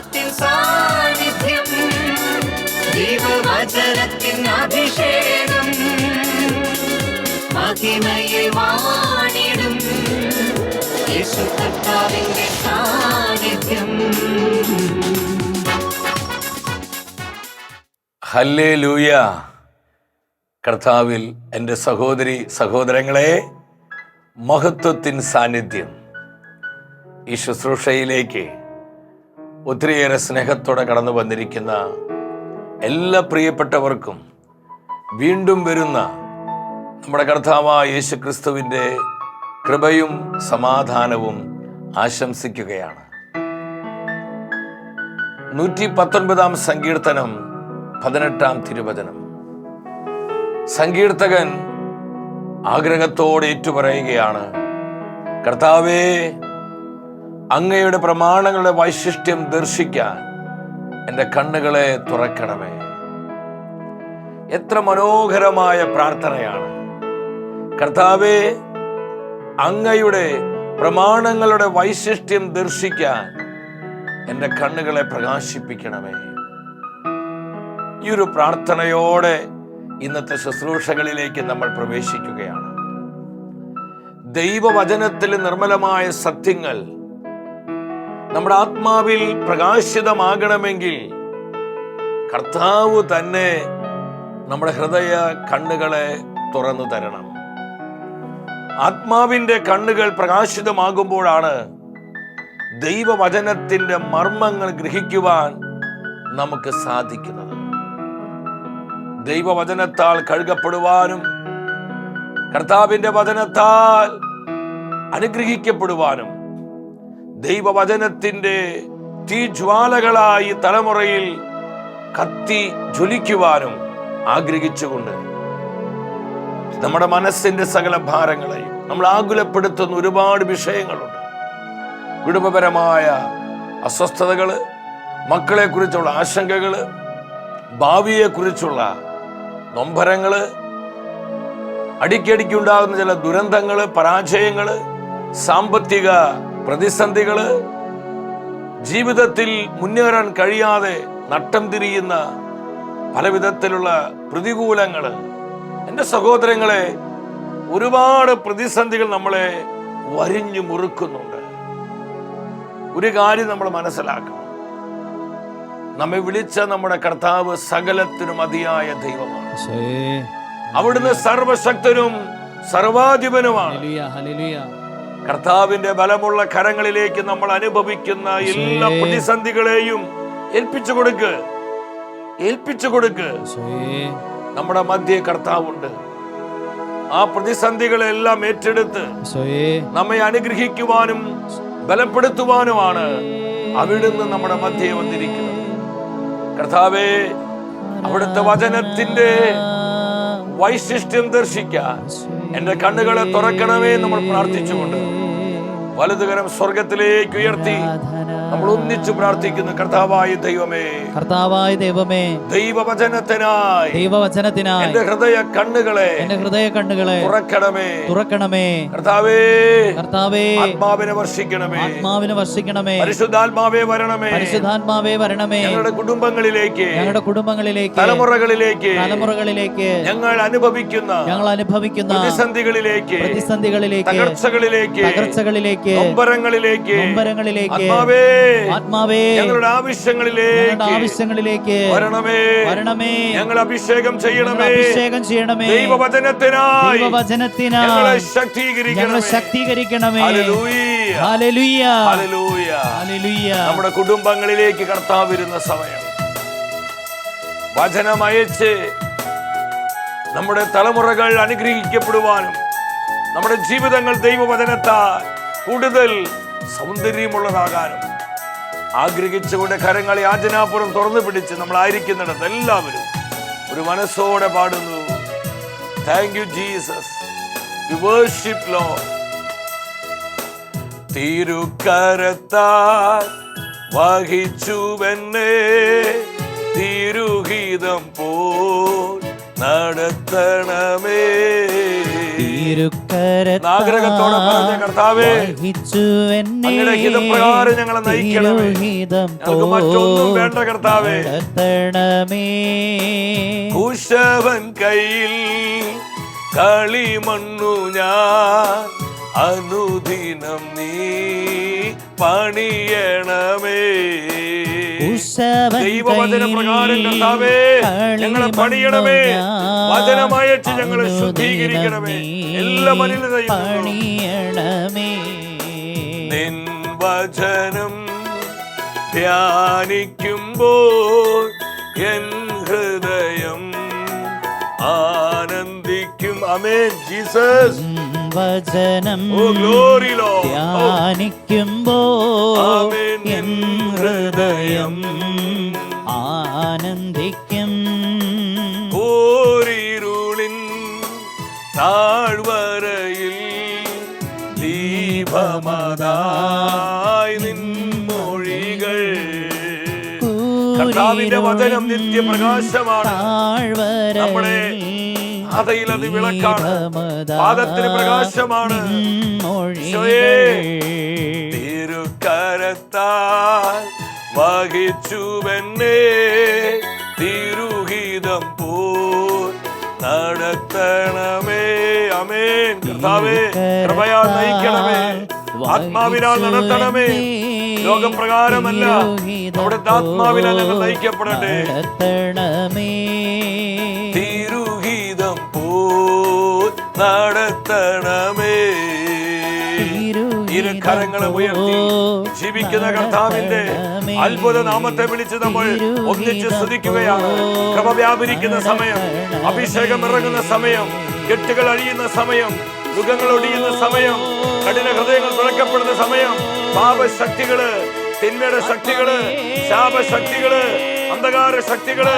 മഹത്വത്തിൻ സാന്നിധ്യം ദൈവവചനത്തിൻ അഭിഷേകം മഹിമയിൽ വാണിടും യേശു കർത്താവിന്റെ സാന്നിധ്യം. ഹല്ലേ ലൂയ കർത്താവിൽ എന്റെ സഹോദരി സഹോദരങ്ങളെ മഹത്വത്തിൻ സാന്നിധ്യം. ഈ ശുശ്രൂഷയിലേക്ക് ഒത്തിരിയേറെ സ്നേഹത്തോടെ കടന്നു വന്നിരിക്കുന്ന എല്ലാ പ്രിയപ്പെട്ടവർക്കും വീണ്ടും വരുന്ന നമ്മുടെ കർത്താവായ യേശു ക്രിസ്തുവിന്റെ കൃപയും സമാധാനവും ആശംസിക്കുകയാണ്. നൂറ്റി പത്തൊൻപതാം സങ്കീർത്തനം പതിനെട്ടാം തിരുവചനം. സങ്കീർത്തകൻ ആഗ്രഹത്തോടെ ഏറ്റുപറയുകയാണ് കർത്താവേ അങ്ങയുടെ പ്രമാണങ്ങളുടെ വൈശിഷ്ട്യം ദർശിക്കാൻ എന്റെ കണ്ണുകളെ തുറക്കണമേ. എത്ര മനോഹരമായ പ്രാർത്ഥനയാണ്. കർത്താവെ അങ്ങയുടെ പ്രമാണങ്ങളുടെ വൈശിഷ്ട്യം ദർശിക്കാൻ എന്റെ കണ്ണുകളെ പ്രകാശിപ്പിക്കണമേ. ഈ ഒരു പ്രാർത്ഥനയോടെ ഇന്നത്തെ ശുശ്രൂഷകളിലേക്ക് നമ്മൾ പ്രവേശിക്കുകയാണ്. ദൈവവചനത്തിലെ നിർമ്മലമായ സത്യങ്ങൾ നമ്മുടെ ആത്മാവിൽ പ്രകാശിതമാകണമെങ്കിൽ കർത്താവ് തന്നെ നമ്മുടെ ഹൃദയ കണ്ണുകളെ തുറന്നു തരണം. ആത്മാവിന്റെ കണ്ണുകൾ പ്രകാശിതമാകുമ്പോഴാണ് ദൈവവചനത്തിന്റെ മർമ്മങ്ങൾ ഗ്രഹിക്കുവാൻ നമുക്ക് സാധിക്കുന്നത്. ദൈവവചനത്താൽ കഴുകപ്പെടുവാനും കർത്താവിന്റെ വചനത്താൽ അനുഗ്രഹിക്കപ്പെടുവാനും ദൈവവചനത്തിന്റെ തീജ്വാലകളായി തലമുറയിൽ കത്തി ജ്വലിക്കുവാനും ആഗ്രഹിച്ചുകൊണ്ട് നമ്മുടെ മനസ്സിന്റെ സകല ഭാരങ്ങളെയും നമ്മൾ ആകുലപ്പെടുത്തുന്ന ഒരുപാട് വിഷയങ്ങളുണ്ട്. കുടുംബപരമായ അസ്വസ്ഥതകൾ മക്കളെക്കുറിച്ചുള്ള ആശങ്കകൾ ഭാവിയെക്കുറിച്ചുള്ള നൊമ്പരങ്ങൾ അടിക്കടിക്കുണ്ടാകുന്ന ചില ദുരന്തങ്ങൾ പരാജയങ്ങൾ സാമ്പത്തിക പ്രതിസന്ധികൾ ജീവിതത്തിൽ മുന്നേറാൻ കഴിയാതെ നട്ടം തിരിയുന്ന പല വിധത്തിലുള്ള പ്രതികൂലങ്ങൾ എന്റെ സഹോദരങ്ങളെ ഒരുപാട് പ്രതിസന്ധികൾ നമ്മളെ വരിഞ്ഞു മുറുക്കുന്നുണ്ട്. ഒരു കാര്യം നമ്മൾ മനസ്സിലാക്കണം. നമ്മെ വിളിച്ച നമ്മുടെ കർത്താവ് സകലത്തിനും അതിയായ ദൈവമാണ്. അവിടുന്ന് സർവശക്തനും സർവാധിപനുമാണ്. കർത്താവിന്റെ ബലമുള്ള കരങ്ങളിലേക്ക് നമ്മൾ അനുഭവിക്കുന്ന എല്ലാ പ്രതിസന്ധികളെയും ഏൽപ്പിച്ചു കൊടുക്ക്. ഏൽപ്പിച്ചു കൊടുക്ക്. നമ്മുടെ മധ്യ കർത്താവുണ്ട്. ആ പ്രതിസന്ധികളെല്ലാം ഏറ്റെടുത്ത്. നമ്മെ അനുഗ്രഹിക്കുവാനും ബലപ്പെടുത്തുവാനുമാണ് അവിടുന്ന് നമ്മുടെ മധ്യേ വന്നിരിക്കുന്നത്. കർത്താവേ അവിടുത്തെ വചനത്തിന്റെ വൈശിഷ്ട്യം ദർശിക്കാൻ എന്റെ കണ്ണുകളെ തുറക്കണമേ നമ്മൾ പ്രാർത്ഥിച്ചുകൊണ്ട് വലതുകരം സ്വർഗത്തിലേക്ക് ഉയർത്തി. നമ്മൾ ഒന്നിച്ചു പ്രാർത്ഥിക്കുന്നു കർത്താവായ ദൈവമേ കർത്താവായ ദൈവമേ ദൈവവചനത്തിനായി ദൈവവചനത്തിനായി എന്റെ ഹൃദയ കണ്ണുകളെ എന്റെ ഹൃദയ കണ്ണുകളെ തുറക്കണമേ. തുറക്കണമേ. കർത്താവേ കർത്താവേ ആത്മാവിനെ വർഷിക്കണമേ. ആത്മാവിനെ വർഷിക്കണമേ. പരിശുദ്ധാത്മാവേ വരണമേ. പരിശുദ്ധാത്മാവേ വരണമേ. ഞങ്ങളുടെ കുടുംബങ്ങളിലേക്ക് ഞങ്ങളുടെ കുടുംബങ്ങളിലേക്ക് തലമുറകളിലേക്ക് തലമുറകളിലേക്ക് ഞങ്ങൾ അനുഭവിക്കുന്ന ഞങ്ങൾ അനുഭവിക്കുന്ന പ്രതിസന്ധികളിലേക്ക് പ്രതിസന്ധികളിലേക്ക് തകർച്ചകളിലേക്ക് തകർച്ചകളിലേക്ക് നൊമ്പരങ്ങളിലേക്ക് നൊമ്പരങ്ങളിലേക്ക്. ആത്മാവേ. ആത്മാവേ. ഞങ്ങളുടെ ആവശ്യങ്ങളിലേക്ക്. ഞങ്ങളുടെ ആവശ്യങ്ങളിലേക്ക്. വരണമേ. വരണമേ. ഞങ്ങൾ അഭിഷേകം ചെയ്യണമേ. അഭിഷേകം ചെയ്യണമേ. ദൈവവചനത്തിനായി ദൈവവചനത്തിനായി ഞങ്ങളെ ഞങ്ങളെ ശക്തീകരിക്കണമേ. ശക്തീകരിക്കണമേ ഹല്ലേലൂയ. ഹല്ലേലൂയ. ഹല്ലേലൂയ. ഹല്ലേലൂയ. നമ്മുടെ കുടുംബങ്ങളിലേക്ക് കർത്താവ് വരുന്ന സമയം. വചനം അയച്ച് നമ്മുടെ തലമുറകൾ അനുഗ്രഹിക്കപ്പെടുവാനും നമ്മുടെ ജീവിതങ്ങൾ ദൈവവചനത്താൽ കൂടുതൽ സൗന്ദര്യമുള്ളതാകാനും ആഗ്രഹിച്ചുകൊണ്ട് കരങ്ങളെ യാചനാപുരം തുറന്നു പിടിച്ച് നമ്മളായിരിക്കുന്നിടത്ത് എല്ലാവരും ഒരു മനസ്സോടെ പാടുന്നു. താങ്ക് യു ജീസസ് വേർഷിപ്പ് ലോ തിരുക്കരത്താൽ വഹിച്ചുവെന്നെ തിരുഹിതം പോ നടത്തണമേ. ആഗ്രഹത്തോടെ പറഞ്ഞ കർത്താവേ, അങ്ങയുടെ ഹിതപ്രകാരം ഞങ്ങളെ നയിക്കണമേ. ഞങ്ങൾക്ക് മറ്റൊന്നും വേണ്ട കർത്താവേ. കുശവൻ കയ്യിൽ കളിമണ്ണു ഞാൻ അനുദിനം നീ പണിയണമേ ദൈവവചന പ്രകാരം കർത്താവേ ഞങ്ങളെ പണിയണമേ. വചനമയച്ച് ഞങ്ങളെ ശുദ്ധീകരിക്കണമേ. എല്ലാ മലിനതയും പണിയണമേ. നിൻ വചനം ധ്യാനിക്കുമ്പോൾ എൻ ഹൃദയം ആനന്ദിക്കും. അമേ ജീസസ്. വചനം ലോ ധ്യാനിക്കുമ്പോൾ എൻ ഹൃദയം ആനന്ദിക്കും. ഓരിരുളിൻ താഴ്വരയിൽ ദീപമതായി നിൻ മൊഴികൾ. കർത്താവിന്റെ വചനം നിത്യപ്രകാശമാണ്. നമ്മുടെ പാതയിൽ അത് വിളക്കാണ്. പാദത്തിന് പ്രകാശമാണ്. തിരുക്കരത്താൽ വഹിച്ചുവെന്നെ തിരുഹിതം പോ നടത്തണമേ. അമേൻ. കർത്താവേ കൃപയാൽ നയിക്കണമേ. ആത്മാവിനാൽ നടത്തണമേ. ലോകപ്രകാരമല്ല നമ്മുടെ ആത്മാവിനാൽ ഞങ്ങൾ നയിക്കപ്പെടട്ടെ. നടത്തണമേ. ഇരു കരങ്ങളും ഉയർത്തി ജീവിക്കുന്ന കർത്താവിന്റെ അത്ഭുത നാമത്തെ വിളിച്ച് നമ്മൾ ഒന്നിച്ച് സ്തുതിക്കുകയാണ്. കൃപ വ്യാപരിക്കുന്ന സമയം അഭിഷേകം ഇറങ്ങുന്ന സമയം കെട്ടുകൾ അഴിയുന്ന സമയം യുഗങ്ങൾ ഒടിയുന്ന സമയം കഠിന ഹൃദയങ്ങൾ തുറക്കപ്പെടുന്ന സമയം പാപശക്തികൾ തിന്മയുടെ ശക്തികൾ ശാപശക്തികൾ അന്ധകാര ശക്തികൾ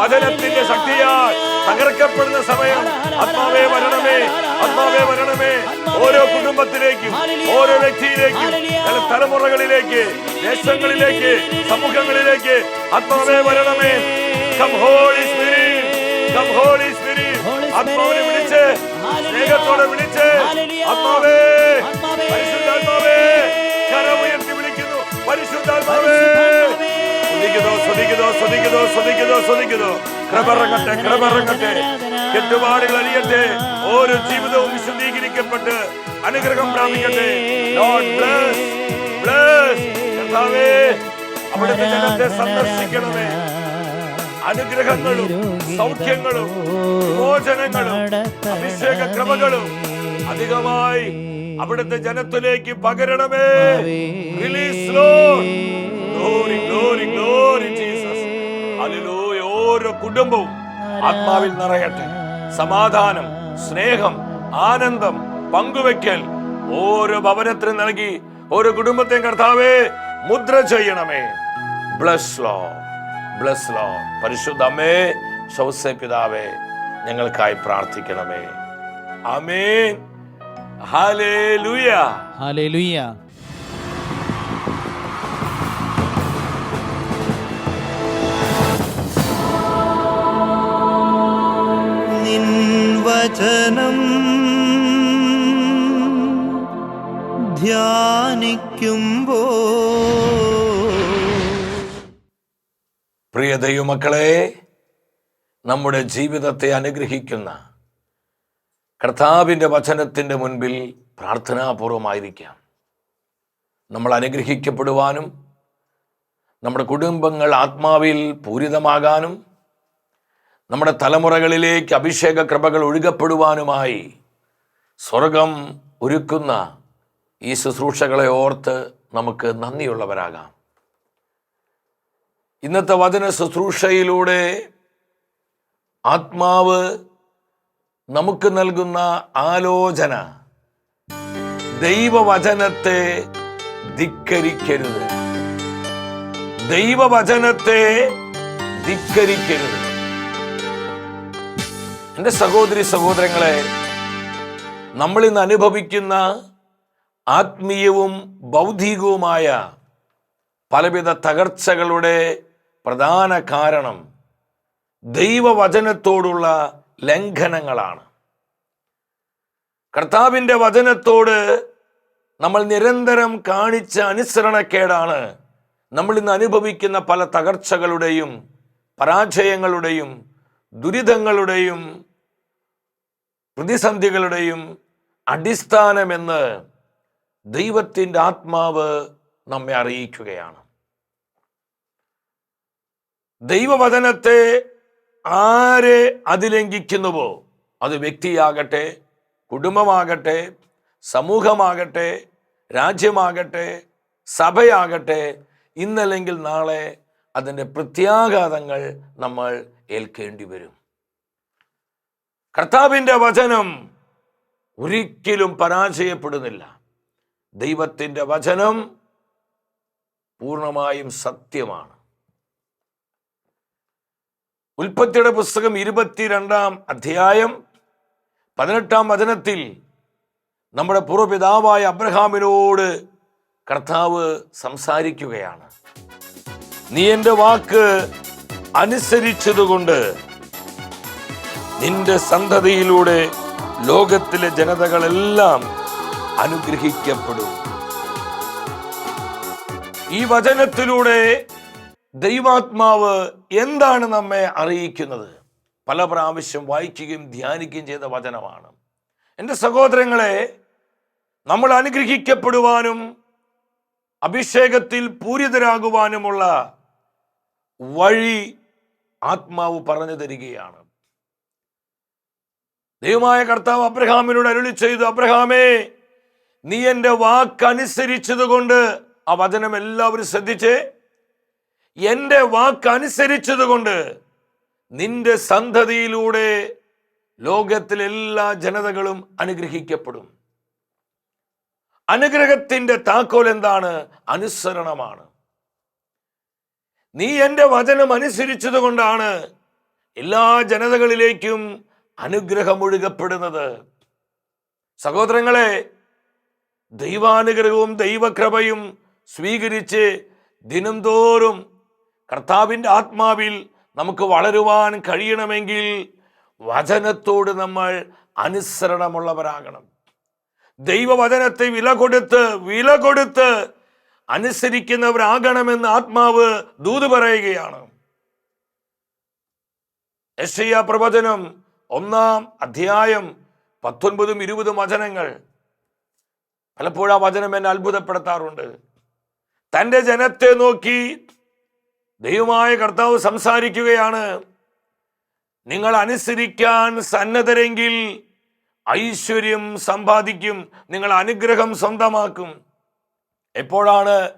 വചനത്തിന്റെ ശക്തിയാൽ തകർക്കപ്പെടുന്ന സമയം. ആത്മാവേ വരണമേ ആത്മാവേ വരണമേ. ഓരോ കുടുംബത്തിലേക്കും ഓരോ വ്യക്തിയിലേക്കും തലമുറകളിലേക്ക് ദേശങ്ങളിലേക്ക് സമൂഹങ്ങളിലേക്ക് ആത്മാവേ വരണമേ. Come holy spirit come holy spirit ആത്മാവിനെ വിളിച്ച് സ്നേഹത്തോടെ വിളിച്ച് ആത്മാവേ പരിശുദ്ധാത്മാവേ കരമുയർത്തി വിളിക്കുന്നു. പരിശുദ്ധാത്മാവേ. സ്തുതിക്കുന്നു സ്തുതിക്കുന്നു സ്തുതിക്കുന്നു സ്തുതിക്കുന്നു. കൃപറങ്ങട്ടെ ക്രമറങ്ങട്ടെ കെട്ടുപാടുകൾ അറിയട്ടെ ഓരോ ജീവിതവും വിശദീകരിക്കപ്പെട്ട് അനുഗ്രഹം പ്രാപിക്കട്ടെ. അവിടുത്തെ ജനത്തെ സന്ദർശിക്കണമേ. അനുഗ്രഹങ്ങളും സൗഖ്യങ്ങളും മോചനങ്ങളും അഭിഷേക ക്രമങ്ങളും അധികമായി അവിടുത്തെ ജനത്തിലേക്ക് പകരണമേ. Release glory glory glory Jesus hallelujah ഓരോ കുടുംബവും ആത്മാവിൽ നിറയട്ടെ. സമാധാനം സ്നേഹം ആനന്ദം പങ്കുവെക്കൽ ഓരോ ഭവനത്തിനും നൽകി. ഓരോ കുടുംബത്തെയും കർത്താവേ മുദ്ര ചെയ്യണമേ. ബ്ലസ് ലോ ബ്ലസ് ലോ പരിശുദ്ധ അമ്മേ ശൗസ പിതാവേ ഞങ്ങൾക്കായി പ്രാർത്ഥിക്കണമേ. ആമേൻ. ഹല്ലേലൂയ ഹല്ലേലൂയ വചനം ധ്യാനിക്കുമ്പോ പ്രിയ ദൈവമക്കളെ നമ്മുടെ ജീവിതത്തെ അനുഗ്രഹിക്കുന്ന കർത്താവിന്റെ വചനത്തിന്റെ മുൻപിൽ പ്രാർത്ഥനാപൂർവമായിരിക്കാം. നമ്മൾ അനുഗ്രഹിക്കപ്പെടുവാനും നമ്മുടെ കുടുംബങ്ങൾ ആത്മാവിൽ പൂരിതമാകാനും നമ്മുടെ തലമുറകളിലേക്ക് അഭിഷേക കൃപകൾ ഒഴുകപ്പെടുവാനുമായി സ്വർഗം ഒരുക്കുന്ന ഈ ശുശ്രൂഷകളെ ഓർത്ത് നമുക്ക് നന്ദിയുള്ളവരാകാം. ഇന്നത്തെ വചന ശുശ്രൂഷയിലൂടെ ആത്മാവ് നമുക്ക് നൽകുന്ന ആലോചന ദൈവവചനത്തെ ധിക്കരിക്കരുത്. ദൈവവചനത്തെ ധിക്കരിക്കരുത്. എന്റെ സഹോദരി സഹോദരങ്ങളെ നമ്മൾ ഇന്ന് അനുഭവിക്കുന്ന ആത്മീയവും ബൗദ്ധികവുമായ പലവിധ തകർച്ചകളുടെ പ്രധാന കാരണം ദൈവവചനത്തോടുള്ള ലംഘനങ്ങളാണ്. കർത്താവിന്റെ വചനത്തോട് നമ്മൾ നിരന്തരം കാണിച്ച അനുസരണക്കേടാണ് നമ്മൾ ഇന്ന് അനുഭവിക്കുന്ന പല തകർച്ചകളുടെയും പരാജയങ്ങളുടെയും ദുരിതങ്ങളുടെയും പ്രതിസന്ധികളുടെയും അടിസ്ഥാനമെന്ന് ദൈവത്തിന്റെ ആത്മാവ് നമ്മെ അറിയിക്കുകയാണ്. ദൈവവചനത്തെ ആരെ അതിലംഘിക്കുന്നുവോ അത് വ്യക്തിയാകട്ടെ കുടുംബമാകട്ടെ സമൂഹമാകട്ടെ രാജ്യമാകട്ടെ സഭയാകട്ടെ ഇന്നല്ലെങ്കിൽ നാളെ അതിന്റെ പ്രത്യാഘാതങ്ങൾ നമ്മൾ ഏൽക്കേണ്ടി വരും. കർത്താവിന്റെ വചനം ഒരിക്കലും പരാജയപ്പെടുന്നില്ല. ദൈവത്തിന്റെ വചനം പൂർണമായും സത്യമാണ്. ഉൽപ്പത്തിയുടെ പുസ്തകം ഇരുപത്തിരണ്ടാം അധ്യായം പതിനെട്ടാം വചനത്തിൽ നമ്മുടെ പൂർവപിതാവായ അബ്രഹാമിനോട് കർത്താവ് സംസാരിക്കുകയാണ്. നീ എന്റെ വാക്ക് അനുസരിച്ചതുകൊണ്ട് നിന്റെ സന്തതിയിലൂടെ ലോകത്തിലെ ജനതകളെല്ലാം അനുഗ്രഹിക്കപ്പെടും. ഈ വചനത്തിലൂടെ ദൈവാത്മാവ് എന്താണ് നമ്മെ അറിയിക്കുന്നത്? പല പ്രാവശ്യം വായിക്കുകയും ധ്യാനിക്കുകയും ചെയ്ത വചനമാണ്. എന്റെ സഹോദരങ്ങളെ നമ്മൾ അനുഗ്രഹിക്കപ്പെടുവാനും അഭിഷേകത്തിൽ പൂരിതരാകുവാനുമുള്ള വഴി ആത്മാവ് പറഞ്ഞു തരികയാണ്. ദൈവമായ കർത്താവ് അബ്രഹാമിനോട് അരുളി ചെയ്തു അബ്രഹാമേ നീ എന്റെ വാക്കനുസരിച്ചതുകൊണ്ട് ആ വചനം എല്ലാവരും ശ്രദ്ധിച്ചേ. എന്റെ വാക്കനുസരിച്ചതുകൊണ്ട് നിന്റെ സന്തതിയിലൂടെ ലോകത്തിലെ എല്ലാ ജനതകളും അനുഗ്രഹിക്കപ്പെടും. അനുഗ്രഹത്തിന്റെ താക്കോൽ എന്താണ്? അനുസരണമാണ്. നീ എന്റെ വചനം അനുസരിച്ചതുകൊണ്ടാണ് എല്ലാ ജനതകളിലേക്കും അനുഗ്രഹം ഒഴുകപ്പെടുന്നത് സഹോദരങ്ങളെ ദൈവാനുഗ്രഹവും ദൈവകൃപയും സ്വീകരിച്ച് ദിനംതോറും കർത്താവിന്റെ ആത്മാവിൽ നമുക്ക് വളരുവാൻ കഴിയണമെങ്കിൽ വചനത്തോട് നമ്മൾ അനുസരണമുള്ളവരാകണം. ദൈവവചനത്തെ വില കൊടുത്ത് വില കൊടുത്ത് അനുസരിക്കുന്നവരാകണമെന്ന് ആത്മാവ് ദൂത് പറയുകയാണ്. യശയ്യ പ്രവചനം ഒന്നാം അധ്യായം പത്തൊൻപതും ഇരുപതും വചനങ്ങൾ. പലപ്പോഴും ആ വചനം എന്നെ അത്ഭുതപ്പെടുത്താറുണ്ട്. തന്റെ ജനത്തെ നോക്കി ദൈവമായ കർത്താവ് സംസാരിക്കുകയാണ്. നിങ്ങൾ അനുസരിക്കാൻ സന്നദ്ധരെങ്കിൽ ഐശ്വര്യം സമ്പാദിക്കും. നിങ്ങൾ അനുഗ്രഹം സ്വന്തമാക്കും. എപ്പോഴാണ്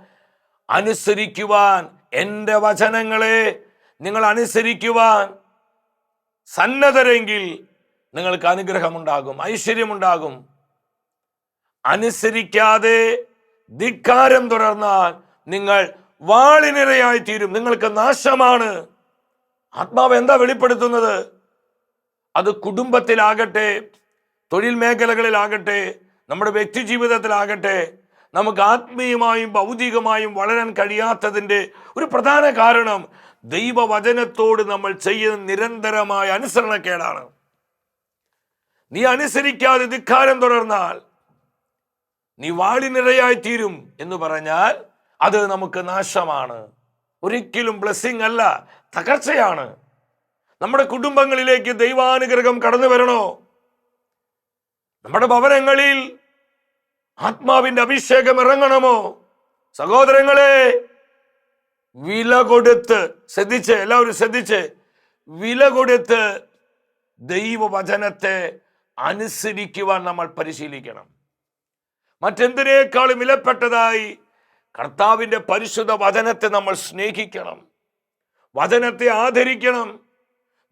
അനുസരിക്കുവാൻ എന്റെ വചനങ്ങളെ നിങ്ങൾ അനുസരിക്കുവാൻ സന്നദ്ധരെങ്കിൽ നിങ്ങൾക്ക് അനുഗ്രഹമുണ്ടാകും ഐശ്വര്യമുണ്ടാകും. അനുസരിക്കാതെ ധിക്കാരം തുടർന്നാൽ നിങ്ങൾ വാളിനിരയായി തീരും നിങ്ങൾക്ക് നാശമാണ്. ആത്മാവ് എന്താ വെളിപ്പെടുത്തുന്നത്? അത് കുടുംബത്തിലാകട്ടെ തൊഴിൽ മേഖലകളിലാകട്ടെ നമ്മുടെ വ്യക്തി ജീവിതത്തിലാകട്ടെ നമുക്ക് ആത്മീയമായും ഭൗതികമായും വളരാൻ കഴിയാത്തതിന്റെ ഒരു പ്രധാന കാരണം ദൈവവചനത്തോട് നമ്മൾ ചെയ്യുന്ന നിരന്തരമായ അനുസരണക്കേടാണ്. നീ അനുസരിക്കാതെ ധിക്കാരം തുടർന്നാൽ നീ വാളിനിരയായി തീരും എന്ന് പറഞ്ഞാൽ അത് നമുക്ക് നാശമാണ്. ഒരിക്കലും ബ്ലെസ്സിങ് അല്ല തകർച്ചയാണ്. നമ്മുടെ കുടുംബങ്ങളിലേക്ക് ദൈവാനുഗ്രഹം കടന്നു വരണോ? നമ്മുടെ ഭവനങ്ങളിൽ ആത്മാവിന്റെ അഭിഷേകം ഇറങ്ങണമോ? സഹോദരങ്ങളെ വില കൊടുത്ത് ശ്രദ്ധിച്ച് എല്ലാവരും ശ്രദ്ധിച്ച്. വില കൊടുത്ത് ദൈവവചനത്തെ അനുസരിക്കുവാൻ നമ്മൾ പരിശീലിക്കണം. മറ്റെന്തിനേക്കാളും വിലപ്പെട്ടതായി കർത്താവിന്റെ പരിശുദ്ധ വചനത്തെ നമ്മൾ സ്നേഹിക്കണം. വചനത്തെ ആദരിക്കണം.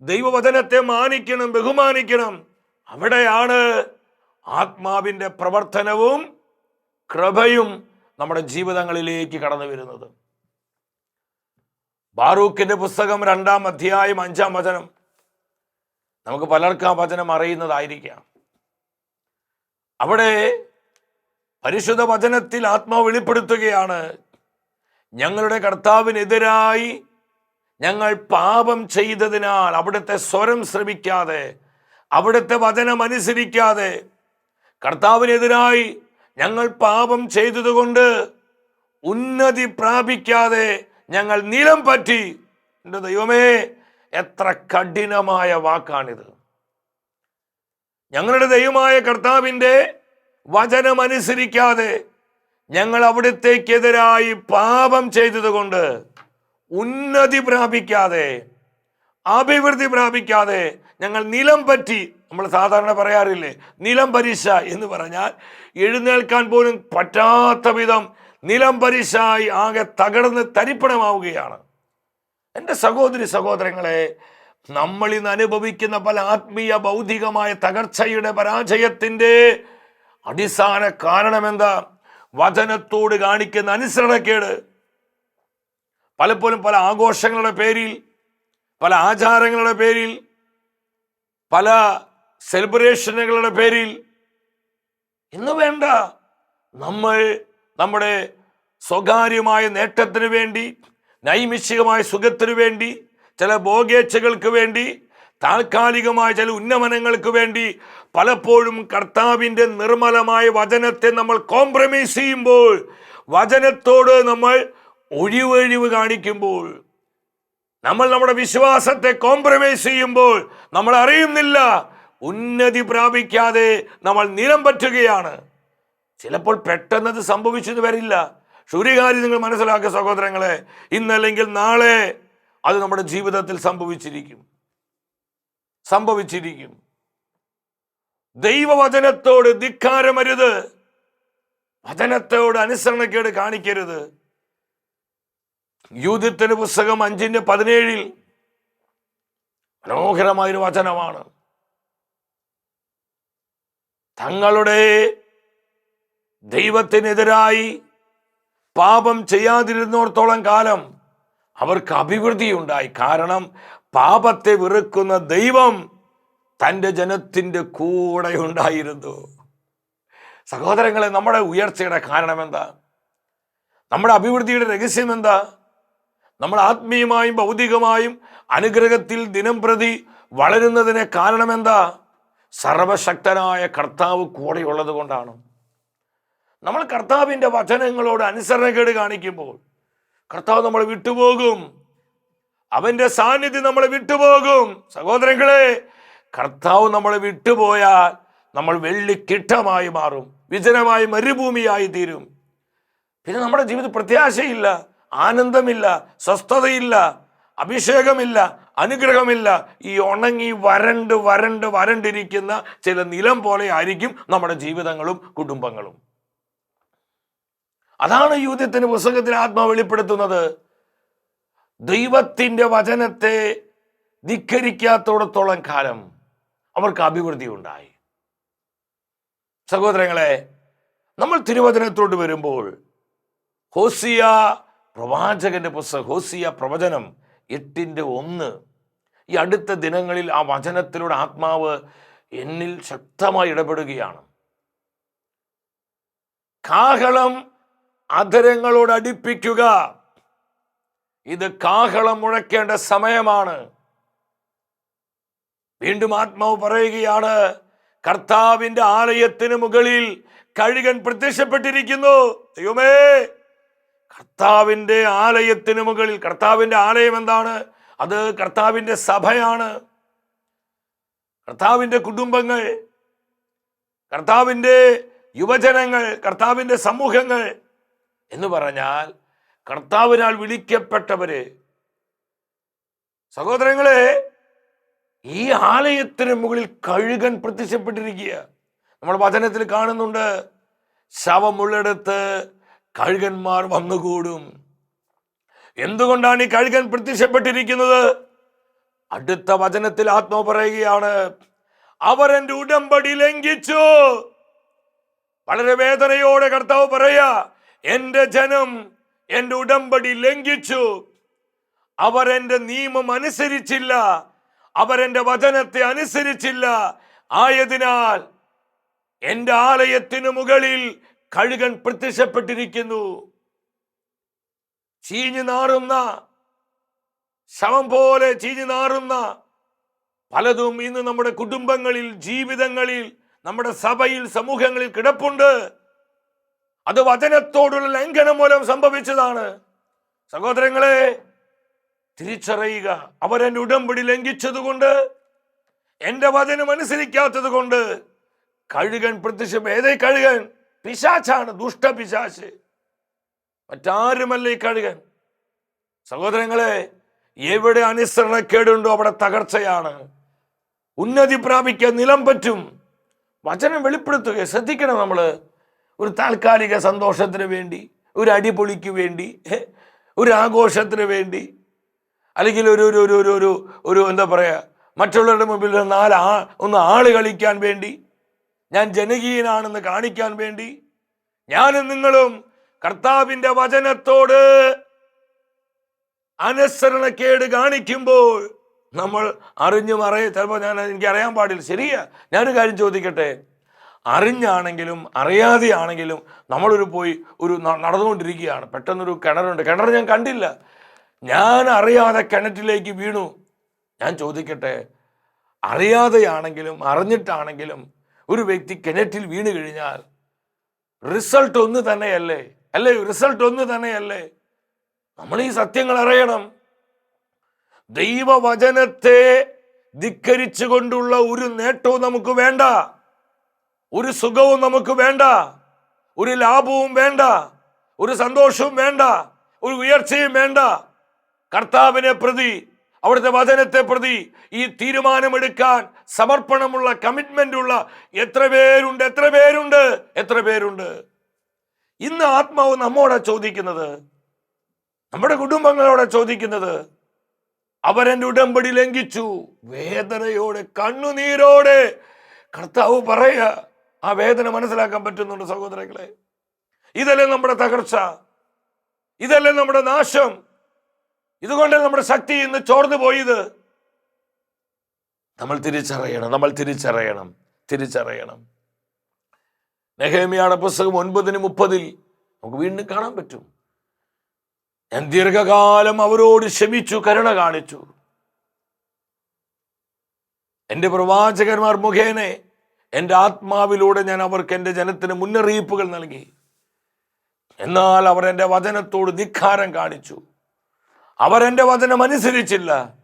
ദൈവവചനത്തെ മാനിക്കണം ബഹുമാനിക്കണം. അവിടെയാണ് ആത്മാവിന്റെ പ്രവർത്തനവും കൃപയും നമ്മുടെ ജീവിതങ്ങളിലേക്ക് കടന്നു വരുന്നത്. ബാറൂഖിന്റെ പുസ്തകം രണ്ടാം അധ്യായം അഞ്ചാം വചനം. നമുക്ക് പലർക്കും ആ വചനം അറിയുന്നതായിരിക്കാം. അവിടെ പരിശുദ്ധ വചനത്തിൽ ആത്മാവ് വെളിപ്പെടുത്തുകയാണ്. ഞങ്ങളുടെ കർത്താവിനെതിരായി ഞങ്ങൾ പാപം ചെയ്തതിനാൽ അവിടുത്തെ സ്വരം ശ്രമിക്കാതെ അവിടുത്തെ വചനം അനുസരിക്കാതെ കർത്താവിനെതിരായി ഞങ്ങൾ പാപം ചെയ്തതുകൊണ്ട് ഉന്നതി പ്രാപിക്കാതെ ഞങ്ങൾ നീളം പറ്റി. എന്റെ ദൈവമേ എത്ര കഠിനമായ വാക്കാണിത്. ഞങ്ങളുടെ ദൈവമായ കർത്താവിന്റെ വചനമനുസരിക്കാതെ ഞങ്ങൾ അവിടുത്തേക്കെതിരായി പാപം ചെയ്തതുകൊണ്ട് ഉന്നതി പ്രാപിക്കാതെ അഭിവൃദ്ധി പ്രാപിക്കാതെ ഞങ്ങൾ നിലം പറ്റി. നമ്മൾ സാധാരണ പറയാറില്ലേ നിലം പരീക്ഷ എന്ന് പറഞ്ഞാൽ എഴുന്നേൽക്കാൻ പോലും പറ്റാത്ത വിധം നിലം പരിശായി ആകെ തകർന്ന് തരിപ്പണമാവുകയാണ്. എന്റെ സഹോദരി സഹോദരങ്ങളെ നമ്മൾ ഇന്ന് അനുഭവിക്കുന്ന പല ആത്മീയ ഭൗതികമായ തകർച്ചയുടെ പരാജയത്തിന്റെ അടിസ്ഥാന കാരണമെന്താ? വചനത്തോട് കാണിക്കുന്ന അനുസരണക്കേട്. പലപ്പോഴും പല ആഘോഷങ്ങളുടെ പേരിൽ പല ആചാരങ്ങളുടെ പേരിൽ പല സെലിബ്രേഷനുകളുടെ പേരിൽ. ഇന്ന് വേണ്ട നമ്മൾ നമ്മുടെ സ്വകാര്യമായ നേട്ടത്തിന് വേണ്ടി നൈമിഷികമായ സുഖത്തിനു വേണ്ടി ചില ബോഗേച്ചകൾക്ക് വേണ്ടി താൽക്കാലികമായ ചില ഉന്നമനങ്ങൾക്ക് വേണ്ടി പലപ്പോഴും കർത്താവിന്റെ നിർമ്മലമായ വചനത്തെ നമ്മൾ കോംപ്രമൈസ് ചെയ്യുമ്പോൾ വചനത്തോട് നമ്മൾ ഒഴിവഴിവ് കാണിക്കുമ്പോൾ നമ്മൾ നമ്മുടെ വിശ്വാസത്തെ കോംപ്രമൈസ് ചെയ്യുമ്പോൾ നമ്മൾ അറിയുന്നില്ല ഉന്നതി പ്രാപിക്കാതെ നമ്മൾ നിലം പറ്റുകയാണ്. ചിലപ്പോൾ പെട്ടെന്നത് സംഭവിച്ചെന്ന് വരില്ല. ശൂര്യകാരി നിങ്ങൾ മനസ്സിലാക്കുക സഹോദരങ്ങളെ ഇന്നല്ലെങ്കിൽ നാളെ അത് നമ്മുടെ ജീവിതത്തിൽ സംഭവിച്ചിരിക്കും. സംഭവിച്ചിരിക്കും. ദൈവവചനത്തോട് ധിക്കാരമരുത്. വചനത്തോട് അനുസരണക്കേട് കാണിക്കരുത്. യൂതിത്തിന് പുസ്തകം അഞ്ചിന്റെ പതിനേഴിൽ മനോഹരമായൊരു വചനമാണ്. തങ്ങളുടെ ദൈവത്തിനെതിരായി പാപം ചെയ്യാതിരുന്നിടത്തോളം കാലം അവർക്ക് അഭിവൃദ്ധി ഉണ്ടായി കാരണം പാപത്തെ വെറുക്കുന്ന ദൈവം തന്റെ ജനത്തിന്റെ കൂടെ ഉണ്ടായിരുന്നു. സഹോദരങ്ങളെ നമ്മുടെ ഉയർച്ചയുടെ കാരണം എന്താ നമ്മുടെ അഭിവൃദ്ധിയുടെ രഹസ്യം എന്താ നമ്മൾ ആത്മീയമായും ഭൗതികമായും അനുഗ്രഹത്തിൽ ദിനം പ്രതി വളരുന്നതിന് കാരണമെന്താ? സർവശക്തനായ കർത്താവ് കൂടെയുള്ളത് കൊണ്ടാണ്. നമ്മൾ കർത്താവിന്റെ വചനങ്ങളോട് അനുസരണക്കേട് കാണിക്കുമ്പോൾ കർത്താവ് നമ്മളെ വിട്ടുപോകും. അവന്റെ സാന്നിധ്യം നമ്മളെ വിട്ടുപോകും. സഹോദരങ്ങളെ കർത്താവ് നമ്മളെ വിട്ടുപോയാൽ നമ്മൾ വെള്ളിക്കിട്ടമായി മാറും. വിജനമായി മരുഭൂമിയായി തീരും. പിന്നെ നമ്മുടെ ജീവിതത്തിൽ പ്രത്യാശയില്ല ആനന്ദമില്ല സ്വസ്ഥതയില്ല അഭിഷേകമില്ല അനുഗ്രഹമില്ല. ഈ ഉണങ്ങി വരണ്ട് വരണ്ട് വരണ്ടിരിക്കുന്ന ചില നിലം പോലെ ആയിരിക്കും നമ്മുടെ ജീവിതങ്ങളും കുടുംബങ്ങളും. അതാണ് യൂഥത്തിന് പുസ്തകത്തിന് ആത്മാവ് വെളിപ്പെടുത്തുന്നത്. ദൈവത്തിന്റെ വചനത്തെ ധിക്കരിക്കാത്തോടത്തോളം കാലം അവർക്ക് അഭിവൃദ്ധി ഉണ്ടായി. സഹോദരങ്ങളെ നമ്മൾ തിരുവചനത്തോട് വരുമ്പോൾ ഹോസിയ പ്രവാചകന്റെ പുസ്തകം ഹോസിയ പ്രവചനം എട്ടിന്റെ ഒന്ന് ഈ അടുത്ത ദിനങ്ങളിൽ ആ വചനത്തിലൂടെ ആത്മാവ് എന്നിൽ ശക്തമായി ഇടപെടുകയാണ്. കാഹളം അധരങ്ങളോട് അടുപ്പിക്കുക. ഇത് കാഹളം മുഴക്കേണ്ട സമയമാണ്. വീണ്ടും ആത്മാവ് പറയുകയാണ് കർത്താവിന്റെ ആലയത്തിന് മുകളിൽ കഴുകൻ പ്രത്യക്ഷപ്പെട്ടിരിക്കുന്നു. ദൈവമേ കർത്താവിന്റെ ആലയത്തിന് മുകളിൽ കർത്താവിന്റെ ആലയം എന്താണ്? അത് കർത്താവിന്റെ സഭയാണ്. കർത്താവിന്റെ കുടുംബങ്ങൾ കർത്താവിന്റെ യുവജനങ്ങൾ കർത്താവിന്റെ സമൂഹങ്ങൾ എന്ന് പറഞ്ഞാൽ കർത്താവിനാൽ വിളിക്കപ്പെട്ടവര് സഹോദരങ്ങളെ ഈ ആലയത്തിന് മുകളിൽ കഴുകൻ പ്രത്യക്ഷപ്പെട്ടിരിക്കുക. നമ്മൾ വചനത്തിൽ കാണുന്നുണ്ട് ശവമുള്ളിടത്ത് കഴുകന്മാർ വന്നുകൂടും. എന്തുകൊണ്ടാണ് ഈ കഴുകൻ പ്രത്യക്ഷപ്പെട്ടിരിക്കുന്നത്? അടുത്ത വചനത്തിൽ ആത്മാവ് പറയുകയാണ് അവർ എന്റെ ഉടമ്പടി ലംഘിച്ചു. വളരെ വേദനയോടെ കർത്താവ് പറയാ എന്റെ ജനം എന്റെ ഉടമ്പടി ലംഘിച്ചു. അവർ എന്റെ നിയമം അനുസരിച്ചില്ല. അവരെന്റെ വചനത്തെ അനുസരിച്ചില്ല. ആയതിനാൽ എന്റെ ആലയത്തിനു മുകളിൽ കഴുകൻ പ്രത്യക്ഷപ്പെട്ടിരിക്കുന്നു. ചീഞ്ഞു നാറുന്ന ശവം പോലെ ചീഞ്ഞു നാറുന്ന പലതും ഇന്ന് നമ്മുടെ കുടുംബങ്ങളിൽ ജീവിതങ്ങളിൽ നമ്മുടെ സഭയിൽ സമൂഹങ്ങളിൽ കിടപ്പുണ്ട്. അത് വചനത്തോടുള്ള ലംഘനം മൂലം സംഭവിച്ചതാണ്. സഹോദരങ്ങളെ തിരിച്ചറിയുക. അവരെന്റെ ഉടമ്പടി ലംഘിച്ചതുകൊണ്ട് എന്റെ വചനം അനുസരിക്കാത്തത് കൊണ്ട് കഴുകൻ പ്രത്യക്ഷം ഏതേ കഴുകൻ? പിശാച്ചാണ് ദുഷ്ട പിശാച്ച്. മറ്റാരുമല്ല ഈ കഴുകൻ. സഹോദരങ്ങളെ എവിടെ അനുസരണക്കേടുണ്ടോ അവിടെ തകർച്ചയാണ്. ഉന്നതി പ്രാപിക്കാൻ നിലം പറ്റും. വചനം വെളിപ്പെടുത്തുക ശ്രദ്ധിക്കണം നമ്മൾ ഒരു താൽക്കാലിക സന്തോഷത്തിന് വേണ്ടി ഒരു അടിപൊളിക്ക് വേണ്ടി ഒരു ആഘോഷത്തിന് വേണ്ടി അല്ലെങ്കിൽ ഒരു ഒരു ഒരു ഒരു ഒരു ഒരു എന്താ പറയുക മറ്റുള്ളവരുടെ മുമ്പിൽ നാല് ആ ഒന്ന് ആൾ കളിക്കാൻ വേണ്ടി ഞാൻ ജനകീയനാണെന്ന് കാണിക്കാൻ വേണ്ടി ഞാനും നിങ്ങളും കർത്താവിന്റെ വചനത്തോട് അനുസരണക്കേട് കാണിക്കുമ്പോൾ നമ്മൾ അറിഞ്ഞു അറിയ ചിലപ്പോൾ ഞാൻ എനിക്ക് അറിയാൻ പാടില്ല. ശരിയാ ഞാനൊരു കാര്യം ചോദിക്കട്ടെ? അറിഞ്ഞാണെങ്കിലും അറിയാതെയാണെങ്കിലും നമ്മളൊരു പോയി ഒരു നടന്നുകൊണ്ടിരിക്കുകയാണ്. പെട്ടെന്നൊരു കിണറുണ്ട്. കിണർ ഞാൻ കണ്ടില്ല. ഞാൻ അറിയാതെ കിണറ്റിലേക്ക് വീണു. ഞാൻ ചോദിക്കട്ടെ അറിയാതെയാണെങ്കിലും അറിഞ്ഞിട്ടാണെങ്കിലും ഒരു വ്യക്തി കിണറ്റിൽ വീണ് കഴിഞ്ഞാൽ റിസൾട്ട് ഒന്ന് തന്നെയല്ലേ? അല്ലേ? റിസൾട്ട് ഒന്ന് തന്നെയല്ലേ? നമ്മൾ ഈ സത്യങ്ങൾ അറിയണം. ദൈവവചനത്തെ ധിക്കരിച്ചുകൊണ്ടുള്ള ഒരു നേട്ടവും നമുക്ക് വേണ്ട. ഒരു സുഖവും നമുക്ക് വേണ്ട ഒരു ലാഭവും വേണ്ട ഒരു സന്തോഷവും വേണ്ട ഒരു ഉയർച്ചയും വേണ്ട. കർത്താവിനെ പ്രതി അവിടുത്തെ വചനത്തെ പ്രതി ഈ തീരുമാനമെടുക്കാൻ സമർപ്പണമുള്ള കമ്മിറ്റ്മെന്റ് ഉള്ള എത്ര പേരുണ്ട് എത്ര പേരുണ്ട് എത്ര പേരുണ്ട്? ഇന്ന് ആത്മാവ് നമ്മോടാ ചോദിക്കുന്നത് നമ്മുടെ കുടുംബങ്ങളോടെ ചോദിക്കുന്നത്. അവരെന്റെ ഉടമ്പടി ലംഘിച്ചു വേദനയോടെ കണ്ണുനീരോടെ കർത്താവ് പറയുക ആ വേദന മനസ്സിലാക്കാൻ പറ്റുന്നുണ്ട് സഹോദരങ്ങളെ. ഇതല്ലേ നമ്മുടെ തകർച്ച. ഇതല്ലേ നമ്മുടെ നാശം. ഇതുകൊണ്ടല്ലേ നമ്മുടെ ശക്തി ഇന്ന് ചോർന്നു പോയത്. നമ്മൾ തിരിച്ചറിയണം നമ്മൾ തിരിച്ചറിയണം തിരിച്ചറിയണം. നെഹേമിയാണ് പുസ്തകം ഒൻപതിന് മുപ്പതിൽ നമുക്ക് വീണ്ടും കാണാൻ പറ്റും. ഞാൻ ദീർഘകാലം അവരോട് ക്ഷമിച്ചു കരുണ കാണിച്ചു. എന്റെ പ്രവാചകന്മാർ മുഖേന എന്റെ ആത്മാവിലൂടെ ഞാൻ അവർക്ക് എന്റെ ജനത്തിന് മുന്നറിയിപ്പുകൾ നൽകി. എന്നാൽ അവർ എന്റെ വചനത്തോട് ധിക്കാരം കാണിച്ചു. അവർ എന്റെ വചനം അനുസരിച്ചില്ല.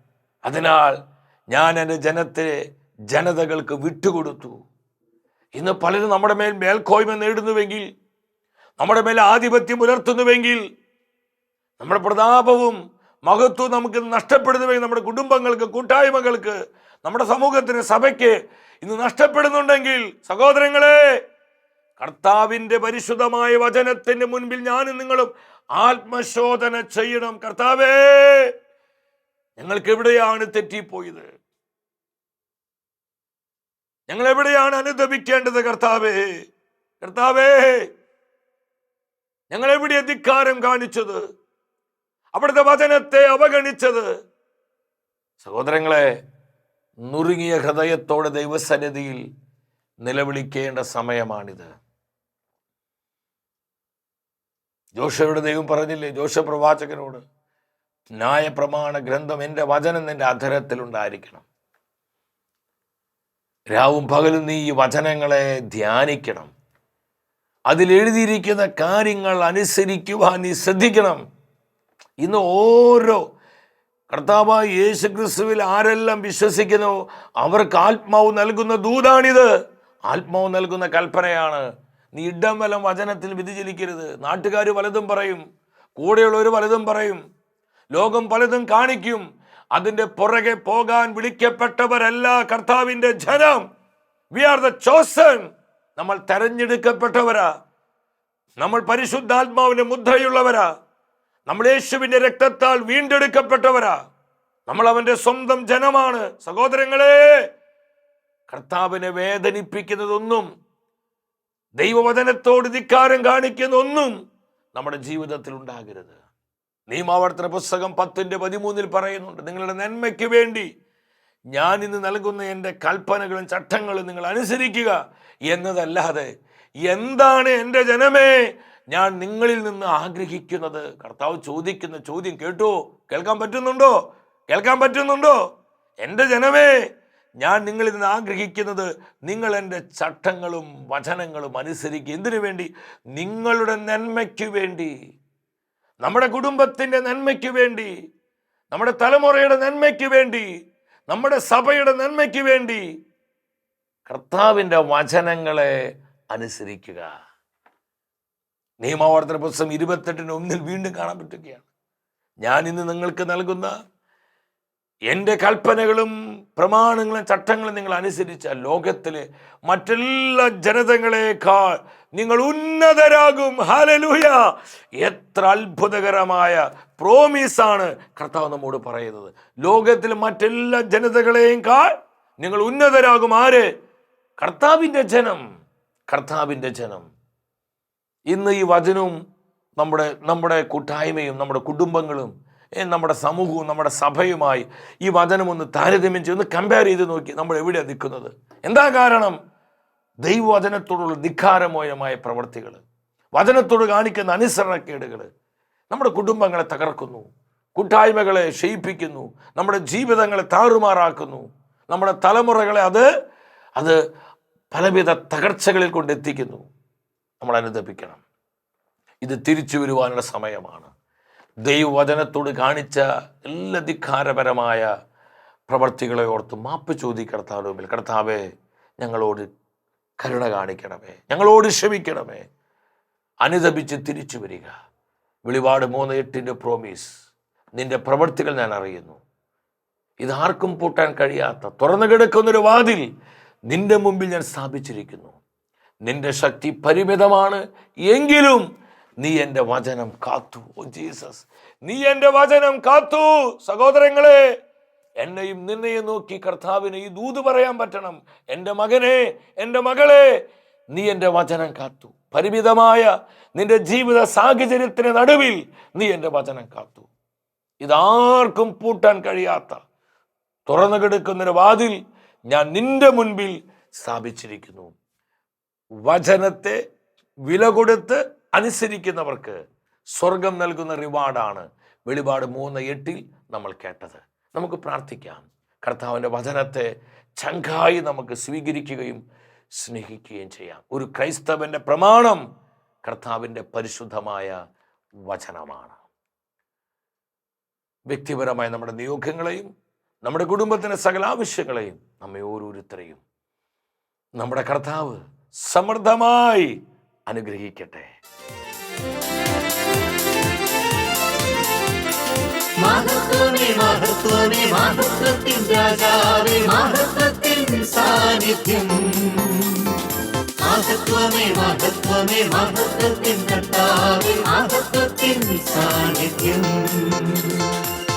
അതിനാൽ ഞാൻ എന്റെ ജനത്തെ ജനതകൾക്ക് വിട്ടുകൊടുത്തു. ഇന്ന് പലരും നമ്മുടെ മേൽ മേൽക്കോയ്മ നേടുന്നുവെങ്കിൽ നമ്മുടെ മേൽ ആധിപത്യം പുലർത്തുന്നുവെങ്കിൽ നമ്മുടെ പ്രതാപവും മഹത്വവും നമുക്ക് നഷ്ടപ്പെടുന്നുവെങ്കിൽ നമ്മുടെ കുടുംബങ്ങൾക്ക് കൂട്ടായ്മകൾക്ക് നമ്മുടെ സമൂഹത്തിന് സഭയ്ക്ക് ഇന്ന് നഷ്ടപ്പെടുന്നുണ്ടെങ്കിൽ സഹോദരങ്ങളെ കർത്താവിന്റെ പരിശുദ്ധമായ വചനത്തിന്റെ മുൻപിൽ ഞാനും നിങ്ങളും ആത്മശോധന ചെയ്യണം. കർത്താവേ ഞങ്ങൾക്ക് എവിടെയാണ് തെറ്റിപ്പോയത്? ഞങ്ങൾ എവിടെയാണ് അനുദപിക്കേണ്ടത് കർത്താവേ? കർത്താവേ ഞങ്ങൾ എവിടെ അധികാരം കാണിച്ചത്? അവിടുത്തെ വചനത്തെ അവഗണിച്ചത്? സഹോദരങ്ങളെ നുറുങ്ങിയ ഹൃദയത്തോടെ ദൈവസന്നിധിയിൽ നിലവിളിക്കേണ്ട സമയമാണിത്. ജോഷയുടെ ദൈവം പറഞ്ഞില്ലേ? ജോഷ പ്രവാചകനോട് ന്യായപ്രമാണ ഗ്രന്ഥം എന്റെ വചനം നിന്റെ അധരത്തിലുണ്ടായിരിക്കണം രാവും പകലും നീ ഈ വചനങ്ങളെ ധ്യാനിക്കണം. അതിലെഴുതിയിരിക്കുന്ന കാര്യങ്ങൾ അനുസരിക്കുവാൻ നീ ശ്രദ്ധിക്കണം. ഇന്ന് ഓരോ കർത്താവായ യേശു ക്രിസ്തുവിൽ ആരെല്ലാം വിശ്വസിക്കുന്നു? അവർക്ക് ആത്മാവ് നൽകുന്ന ദൂതാണിത്. ആത്മാവ് നൽകുന്ന കൽപ്പനയാണ്. നീ ഇടം വലം വചനത്തിൽ വ്യതിചലിക്കരുത്. നാട്ടുകാർ പലതും പറയും. കൂടെയുള്ളവർ പലതും പറയും. ലോകം പലതും കാണിക്കും. അതിന്റെ പുറകെ പോകാൻ വിളിക്കപ്പെട്ടവരല്ല കർത്താവിന്റെ ജനം. വി ആർ ദ ചോസൺ നമ്മൾ തെരഞ്ഞെടുക്കപ്പെട്ടവരാ. നമ്മൾ പരിശുദ്ധാത്മാവിന്റെ മുദ്രയുള്ളവരാ. നമ്മൾ യേശുവിന്റെ രക്തത്താൽ വീണ്ടെടുക്കപ്പെട്ടവരാ. നമ്മൾ അവന്റെ സ്വന്തം ജനമാണ്. സഹോദരങ്ങളെ കർത്താവിനെ വേദനിപ്പിക്കുന്നതൊന്നും ദൈവവചനത്തോട് ധിക്കാരം കാണിക്കുന്ന ഒന്നും നമ്മുടെ ജീവിതത്തിൽ ഉണ്ടാകരുത്. നിയമാവർത്തന പുസ്തകം പത്തിന്റെ പതിമൂന്നിൽ പറയുന്നുണ്ട് നിങ്ങളുടെ നന്മയ്ക്ക് വേണ്ടി ഞാൻ ഇന്ന് നൽകുന്ന എന്റെ കൽപ്പനകളും ചട്ടങ്ങളും നിങ്ങൾ അനുസരിക്കുക എന്നതല്ലാതെ എന്താണ് എന്റെ ജനമേ? ഞാൻ നിങ്ങളിൽ നിന്ന് ആഗ്രഹിക്കുന്നത് കർത്താവ് ചോദിക്കുന്ന ചോദ്യം കേട്ടോ? കേൾക്കാൻ പറ്റുന്നുണ്ടോ? കേൾക്കാൻ പറ്റുന്നുണ്ടോ? എന്റെ ജനമേ ഞാൻ നിങ്ങളിൽ നിന്ന് ആഗ്രഹിക്കുന്നത് നിങ്ങൾ എന്റെ ചട്ടങ്ങളും വചനങ്ങളും അനുസരിക്കുക എന്തിനു വേണ്ടി? നിങ്ങളുടെ നന്മയ്ക്ക് വേണ്ടി. നമ്മുടെ കുടുംബത്തിന്റെ നന്മയ്ക്ക് വേണ്ടി. നമ്മുടെ തലമുറയുടെ നന്മയ്ക്ക് വേണ്ടി. നമ്മുടെ സഭയുടെ നന്മയ്ക്ക് വേണ്ടി. കർത്താവിന്റെ വചനങ്ങളെ അനുസരിക്കുക. നിയമാവർത്തന പുസ്തകം ഇരുപത്തെട്ടിന് ഒന്നിൽ വീണ്ടും കാണാൻ പറ്റുകയാണ്. ഞാൻ ഇന്ന് നിങ്ങൾക്ക് നൽകുന്ന എന്റെ കൽപ്പനകളും പ്രമാണങ്ങളും ചട്ടങ്ങളും നിങ്ങൾ അനുസരിച്ച ലോകത്തിലെ മറ്റെല്ലാ ജനതകളെക്കാൾ നിങ്ങൾ ഉന്നതരാകും. ഹാലലൂയ എത്ര അത്ഭുതകരമായ പ്രോമിസാണ് കർത്താവ് നമ്മോട് പറയുന്നത്. ലോകത്തിലെ മറ്റെല്ലാ ജനതകളെക്കാൾ നിങ്ങൾ ഉന്നതരാകും. ആര്? കർത്താവിന്റെ ജനം. കർത്താവിന്റെ ജനം. ഇന്ന് ഈ വചനവും നമ്മുടെ നമ്മുടെ കൂട്ടായ്മയും നമ്മുടെ കുടുംബങ്ങളും നമ്മുടെ സമൂഹവും നമ്മുടെ സഭയുമായി ഈ വചനം ഒന്ന് താരതമ്യം ചെയ്ത് കമ്പയർ ചെയ്ത് നോക്കി നമ്മൾ എവിടെയാണ് നിൽക്കുന്നത്. എന്താ കാരണം? ദൈവവചനത്തോടുള്ള ധിക്കാരമോയമായ പ്രവർത്തികൾ വചനത്തോട് കാണിക്കുന്ന അനുസരണക്കേടുകൾ നമ്മുടെ കുടുംബങ്ങളെ തകർക്കുന്നു കൂട്ടായ്മകളെ ക്ഷയിപ്പിക്കുന്നു നമ്മുടെ ജീവിതങ്ങളെ താറുമാറാക്കുന്നു നമ്മുടെ തലമുറകളെ അത് അത് പലവിധ തകർച്ചകളിൽ കൊണ്ടെത്തിക്കുന്നു. നമ്മൾ അനുദപിക്കണം. ഇത് തിരിച്ചു വരുവാനുള്ള സമയമാണ്. ദൈവവചനത്തോട് കാണിച്ച എല്ലാ ധിക്കാരപരമായ പ്രവർത്തികളെ ഓർത്ത് മാപ്പ് ചോദി കർത്താവിന്റെ മുമ്പിൽ കർത്താവേ ഞങ്ങളോട് കരുണ കാണിക്കണമേ ഞങ്ങളോട് ക്ഷമിക്കണമേ. അനുദപിച്ച് തിരിച്ചു വരിക. വെളിപാട് മൂന്ന് എട്ടിന്റെ പ്രോമീസ് നിന്റെ പ്രവൃത്തികൾ ഞാൻ അറിയുന്നു. ഇതാർക്കും പൂട്ടാൻ കഴിയാത്ത തുറന്നു കിടക്കുന്നൊരു വാതിൽ നിന്റെ മുമ്പിൽ ഞാൻ സ്ഥാപിച്ചിരിക്കുന്നു. നിന്റെ ശക്തി പരിമിതമാണ്. എങ്കിലും നീ എന്റെ വചനം കാത്തു ഓ ജീസസ്. നീ എന്റെ വചനം കാത്തു സഹോദരങ്ങളെ. എന്നെയും നിന്നെയും നോക്കി കർത്താവിന് ഈ ദൂത് പറയാൻ പറ്റണം. എന്റെ മകനെ എന്റെ മകളെ നീ എന്റെ വചനം കാത്തു. പരിമിതമായ നിന്റെ ജീവിത സാഹചര്യത്തിന് നടുവിൽ നീ എന്റെ വചനം കാത്തു. ഇതാർക്കും പൂട്ടാൻ കഴിയാത്ത തുറന്നു കിടക്കുന്നൊരു വാതിൽ ഞാൻ നിന്റെ മുൻപിൽ സ്ഥാപിച്ചിരിക്കുന്നു. വചനത്തെ വില കൊടുത്ത് അനുസരിക്കുന്നവർക്ക് സ്വർഗം നൽകുന്ന റിവാർഡാണ് വെളിപാട് മൂന്ന് എട്ടിൽ നമ്മൾ കേട്ടത്. നമുക്ക് പ്രാർത്ഥിക്കാം. കർത്താവിന്റെ വചനത്തെ ചങ്കായി നമുക്ക് സ്വീകരിക്കുകയും സ്നേഹിക്കുകയും ചെയ്യാം. ഒരു ക്രൈസ്തവന്റെ പ്രമാണം കർത്താവിന്റെ പരിശുദ്ധമായ വചനമാണ്. വ്യക്തിപരമായ നമ്മുടെ നിയോഗങ്ങളെയും നമ്മുടെ കുടുംബത്തിന്റെ സകല ആവശ്യങ്ങളെയും നമ്മെ ഓരോരുത്തരെയും നമ്മുടെ കർത്താവ് സമൃദ്ധമായി അനുഗ്രഹിക്കട്ടെ. മഹത്വമേ മഹത്വമേ മഹത്വത്തിൻ രാജാവേ മഹത്വത്തിൻ സാന്നിധ്യം. മഹത്വമേ മഹത്വമേ മഹത്വത്തിൻ കർത്താവേ മഹത്വത്തിൻ സാന്നിധ്യം.